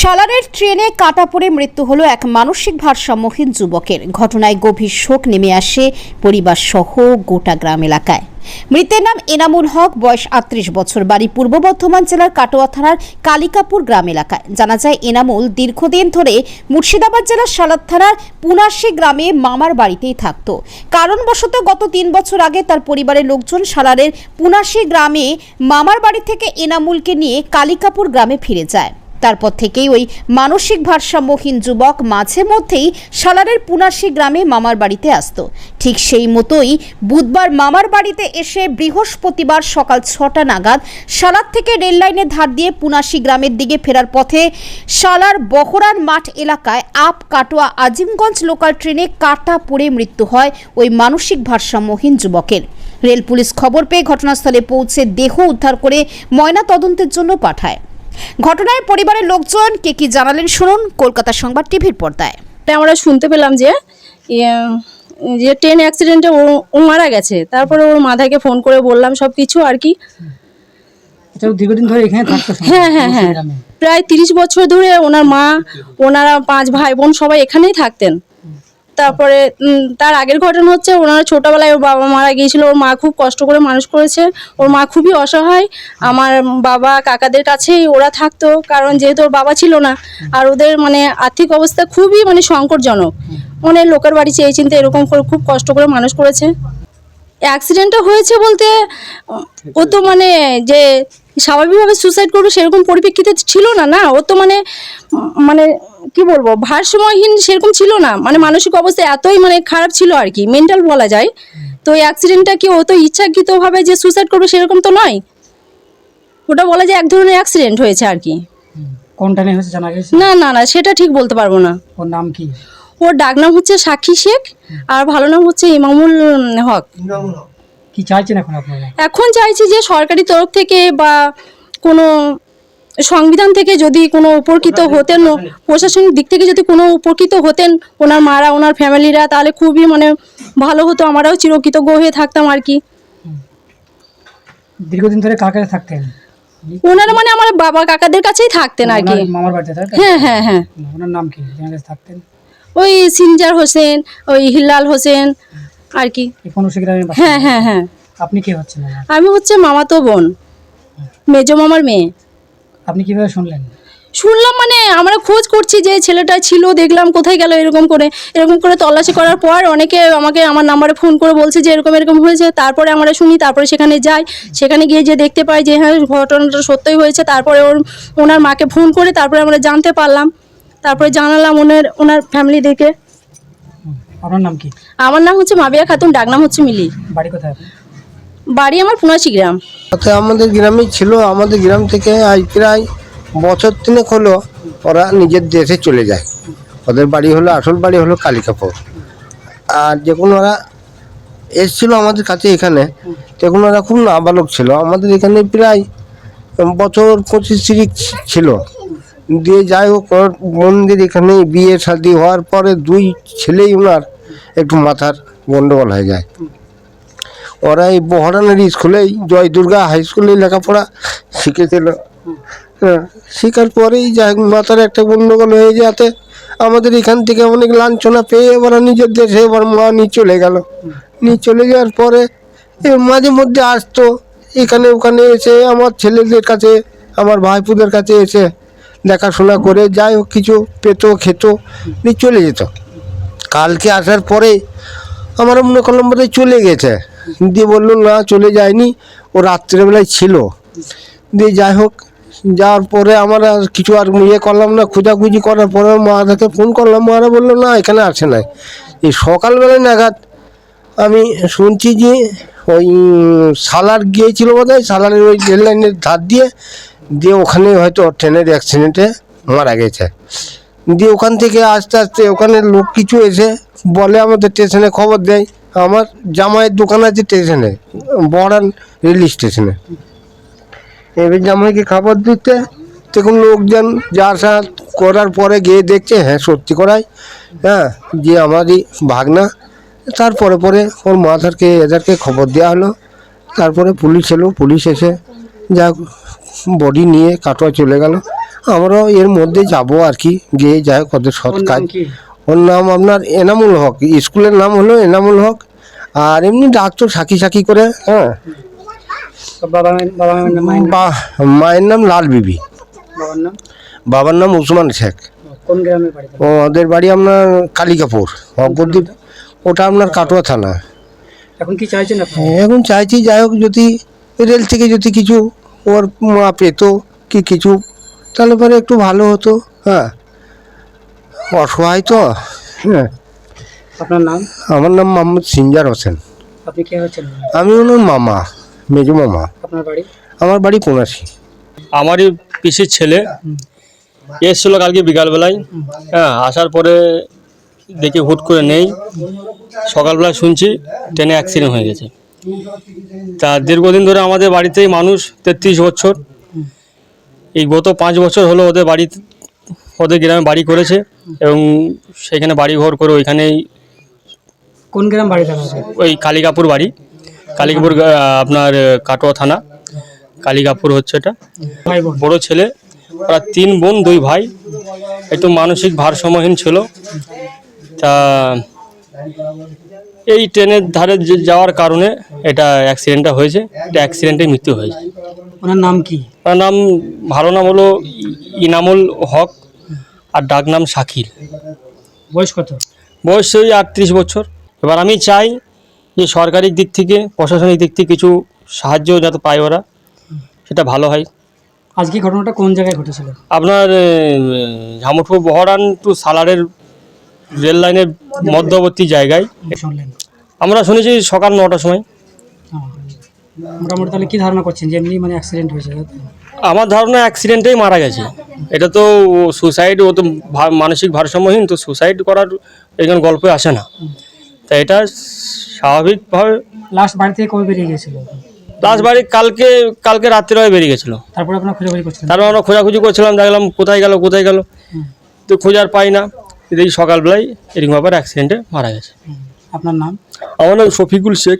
সালারের ট্রেনে কাটা পড়ে মৃত্যু হলো এক মানসিক ভারসাম্যহীন যুবকের। ঘটনায় গভীর শোক নেমে আসে পরিবার সহ গোটা গ্রাম এলাকায়। মৃতের নাম এনামুল হক, বয়স আটত্রিশ বছর, বাড়ি পূর্ব বর্ধমান জেলার কাটোয়া থানার কালিকাপুর গ্রাম এলাকায়। জানা যায়, এনামুল দীর্ঘদিন ধরে মুর্শিদাবাদ জেলার সালাদ থানার পুনাশি গ্রামে মামার বাড়িতেই থাকতো। কারণবশত গত তিন বছর আগে তার পরিবারের লোকজন সালারের পুনাশি গ্রামে মামার বাড়ি থেকে এনামুলকে নিয়ে কালিকাপুর গ্রামে ফিরে যায়। তারপর থেকেই ওই মানসিক ভারসাম্যহীন যুবক মাঝে মধ্যেই সালারের পুনাশি গ্রামে মামার বাড়িতে আসতো। ঠিক সেই মতোই বুধবার মামার বাড়িতে এসে বৃহস্পতিবার সকাল ছটা নাগাদ সালার থেকে রেল লাইনের ধার দিয়ে পুনাশি গ্রামের দিকে ফেরার পথে সালার বহরান মাঠ এলাকায় আপ কাটোয়া আজিমগঞ্জ লোকাল ট্রেনে কাটা পড়ে মৃত্যু হয় ওই মানসিক ভারসাম্যহীন যুবকের। রেল পুলিশ খবর পেয়ে ঘটনাস্থলে পৌঁছে দেহ উদ্ধার করে ময়না তদন্তের জন্য পাঠায়। ঘটনায় পরিবারের লোকজন কে কি জানালেন শুনুন কলকাতা সংবাদ টিভির পর্দায়। তাই আমরা শুনতে পেলাম যে ইয়ে, যে ট্রেন অ্যাক্সিডেন্টে ও ও মারা গেছে। তারপরে ওর মাথাকে ফোন করে বললাম সব কিছু আর কি। দীর্ঘদিন ধরে এখানে হ্যাঁ হ্যাঁ হ্যাঁ। প্রায় তিরিশ বছর ধরে ওনার মা ওনারা পাঁচ ভাই বোন সবাই এখানেই থাকতেন। তারপরে তার আগের ঘটনা হচ্ছে ওনারা ছোটবেলায় ওর বাবা মারা গিয়েছিল। ওর মা খুব কষ্ট করে মানুষ করেছে। ওর মা খুবই অসহায়। আমার বাবা, কাকাদের কাছেই ওরা থাকতো। কারণ যেহেতু ওর বাবা ছিল না, আর ওদের মানে আর্থিক অবস্থা খুবই মানে সংকটজনক। মানে লোকের বাড়ি চেয়ে চিনতে এরকম করে খুব কষ্ট করে মানুষ করেছে। অ্যাক্সিডেন্টটা হয়েছে বলতে, ও তো মানে যে স্বাভাবিকভাবে সুসাইড করবে সেরকম পরিপ্রেক্ষিতে ছিল না না? ও তো মানে মানে কি বলব ভারসাম্যহীন সেরকম ছিল না। মানে মানসিক অবস্থা এতই মানে খারাপ ছিল আর কি মেন্টাল বলা যায়। তো এই অ্যাক্সিডেন্টটা কি ও তো ইচ্ছাকৃতভাবে যে সুসাইড করবে সেরকম তো নয়? ওটা বলা যায় এক ধরনের অ্যাক্সিডেন্ট হয়েছে আর কি। কোন টাইমে হয়েছে জানা গেছে? না না না সেটা ঠিক বলতে পারব না। ওর নাম কি? ওর ডাক নাম হচ্ছে সাক্ষী শেখ আর ভালো নাম হচ্ছে ইমামুল হক। কি চাইছেন এখন আপনারা? এখন চাইছি যে সরকারি তরফ থেকে বা কোনো সংবিধান থেকে যদি কোনো উপকৃত হতেন প্রশাসনিক দিক থেকে যদি কোনো উপকৃত হতেন ওনার মারা ওনার ফ্যামিলিরা তাহলে খুবই মানে ভালো হতো। আমরাও চিরকৃতজ্ঞ হয়ে থাকতাম আর কি। দীর্ঘদিন ধরে কার কাছে থাকতেন? ওনারা মানে আমার বাবা কাকাদের কাছেই থাকতেন আর কি। মামার বাড়িতে? হ্যাঁ হ্যাঁ হ্যাঁ। ওনার নাম কি? কাছে থাকতেন? ওই সিনজার হোসেন ওই হিলাল হোসেন আর কি। হ্যাঁ হ্যাঁ হ্যাঁ। আপনি কে হচ্ছেন আমি হচ্ছে মামাতো বোন। মেজো মামার মেয়ে। আপনি কীভাবে শুনলেন? শুনলাম মানে আমরা খোঁজ করছি যে ছেলেটা ছিল দেখলাম কোথায় গেল এরকম করে। এরকম করে তল্লাশি করার পর অনেকে আমাকে আমার নাম্বারে ফোন করে বলছে যে এরকম এরকম হয়েছে। তারপরে আমরা শুনি তারপরে সেখানে যাই। সেখানে গিয়ে যে দেখতে পাই যে হ্যাঁ ঘটনাটা সত্যই হয়েছে। তারপরে ওর ওনার মাকে ফোন করে তারপরে আমরা জানতে পারলাম। তারপরে জানালাম ওনার ওনার ফ্যামিলিদেরকে। আপনার নাম কি? আমার নাম হচ্ছে মাবিয়া খাতুন ডাক নাম হচ্ছে মিলি। বাড়ি কোথায়? বাড়ি আমার পুনাশি গ্রাম। তাতে আমাদের গ্রামে ছিল, আমাদের গ্রাম থেকে আজ প্রায় বছর তিনেক হলো ওরা নিজের দেশে চলে যায়। ওদের বাড়ি হলো, আসল বাড়ি হলো কালিকাপুর। আর যখন ওরা এসছিল আমাদের কাছে এখানে, তখন ওরা খুব নাবালক ছিল। আমাদের এখানে প্রায় বছর পঁচিশ তিরিশ ছিল। দিয়ে যাই হোক মন্দির এখানে বিয়ে শাদি হওয়ার পরে দুই ছেলেই ওনার একটু মাথার গন্ডগোল হয়ে যায়। ওরা এই বহরানের স্কুলেই, জয় দুর্গা হাই স্কুলে লেখাপড়া শিখেছিল। হ্যাঁ শেখার পরেই যাই মাথার একটা গন্ডগোল হয়ে যাতে আমাদের এখান থেকে অনেক লাঞ্ছনা পেয়ে ওরা নিজের দেশে এবার মা নিয়ে চলে গেল। নিয়ে চলে যাওয়ার পরে মাঝে মধ্যে আসতো, এখানে ওখানে এসে আমার ছেলেদের কাছে, আমার ভাইপুদের কাছে এসে দেখাশোনা করে, যাই হোক, কিছু পেতো, খেতো, নিয়ে চলে যেত। কালকে আসার পরে আমার করলাম বোধহয় চলে গেছে। দিয়ে বলল, না, চলে যায়নি। ও রাত্রেবেলায় ছিল। দিয়ে যাই হোক, যাওয়ার পরে আমার কিছু আর ইয়ে করলাম না, খোঁজাখুঁজি করার পরে মারাকে ফোন করলাম। মারা বলল, না, এখানে আসে নাই। এই সকালবেলায় নাগাদ আমি শুনছি যে ওই সালার গিয়েছিল বোধ হয় সালারের ওই রেল লাইনের ধার দিয়ে দিয়ে ওখানে হয়তো ট্রেনের অ্যাক্সিডেন্টে মারা গেছে। দিয়ে ওখান থেকে আস্তে আস্তে ওখানে লোক কিছু এসে বলে আমাদের স্টেশনে খবর দেয়। আমার জামাইয়ের দোকান আছে স্টেশনে বড়ান রেল স্টেশনে। এবার জামাইকে খাবার দিতে তখন লোকজন যা আসা করার পরে গিয়ে দেখছে হ্যাঁ সত্যি করাই হ্যাঁ যে আমারই ভাগনা। তারপরে পরে ওর মাথারকে এদেরকে খবর দেওয়া হলো। তারপরে পুলিশ এলো পুলিশ এসে যা বডি নিয়ে কাটোয়া চলে গেল। আমরাও এর মধ্যে যাব আর কি গিয়ে যাই ওদের সৎ কাজ। ওর নাম আপনার এনামুল হক। স্কুলের নাম হলো এনামুল হক। আর এমনি ডাকতো সাকি সাকি করে হ্যাঁ। মায়ের- নাম লাল বিবি। বাবার নাম? উসমান শেখ। ওদের বাড়ি আপনার কালিকাপুর অপরদ্বীপ ওটা আপনার কাটোয়া থানা। এখন কি চাইছেন এখন চাইছি যাই হোক যদি রেল থেকে যদি কিছু ওর মা পেতো কি কিছু তাহলে পরে একটু ভালো হতো হ্যাঁ। অসহায় তো। হ্যাঁ। আপনার নাম? আমার নাম মোহাম্মদ সিনজার হোসেন। আপনি কে হচ্ছেন আমি ওনার মামা মেজু মামা। আপনার বাড়ি? আমার বাড়ি কোনাশি আমারই পিসির ছেলে। এসেছিল কালকে বিকালবেলায়। হ্যাঁ আসার পরে দেখি হুট করে নেই। সকালবেলা শুনছি ট্রেনে অ্যাক্সিডেন্ট হয়ে গেছে। তা দীর্ঘদিন ধরে আমাদের বাড়িতেই মানুষ তেত্রিশ বছর। এই গত পাঁচ বছর হলো ওদের বাড়ি ওদের গ্রামে বাড়ি করেছে। এবং সেখানে বাড়ি ঘর করে ওইখানেই কোন গ্রাম বাড়ি ওই কালিকাপুর বাড়ি। কালিকাপুর আপনার কাটোয়া থানা। কালিকাপুর হচ্ছে এটা। বড় ছেলে ওরা তিন বোন দুই ভাই। একটু মানসিক ভারসাম্যহীন ছিল। তা এই ট্রেনের ধারে যাওয়ার কারণে এটা অ্যাক্সিডেন্টটা হয়েছে। এটা অ্যাক্সিডেন্টে মৃত্যু হয়েছে। ওনার নাম কি? ওনার নাম ভালো নাম হলো ইনামুল হক। আর ডাক নাম শাকিল। বয়স কত? বয়স ওই আটত্রিশ বছর। এবার আমি চাই যে সরকারি দিক থেকে প্রশাসনিক দিক থেকে কিছু সাহায্য যাতে পায় ওরা সেটা ভালো হয়। আজকে ঘটনাটা কোন জায়গায় ঘটেছিল? আপনার ঝামুটপুর বহরান টু সালারের রেল লাইনের মধ্যবর্তী জায়গায়। আমরা শুনেছি সকাল নটার সময়। মোটামুটি তাহলে কি ধারণা করছেন যে এমনি মানে অ্যাক্সিডেন্ট হয়েছে? আমার ধারণা অ্যাক্সিডেন্টেই মারা গেছে। এটা তো সুসাইড ও তো মানসিক ভারসাম্যহীন তো সুসাইড করার এখানে গল্পে আসে না। তা এটা স্বাভাবিকভাবে লাস্ট বাড়ি থেকে কবে বেরিয়ে গিয়েছিল? লাস্ট বাড়ি কালকে কালকে রাত্রে বেরিয়ে গেছিল। তারপরে আপনার খোঁজাখুঁজি করছিলেন? তারপর আমরা খোঁজাখুঁজি করছিলাম দেখলাম কোথায় গেল কোথায় গেল। তো খোঁজার পাই না। এই সকালবেলায় এরকম ব্যাপার অ্যাক্সিডেন্টে মারা গেছে। আপনার নাম? আমার নাম শফিকুল শেখ।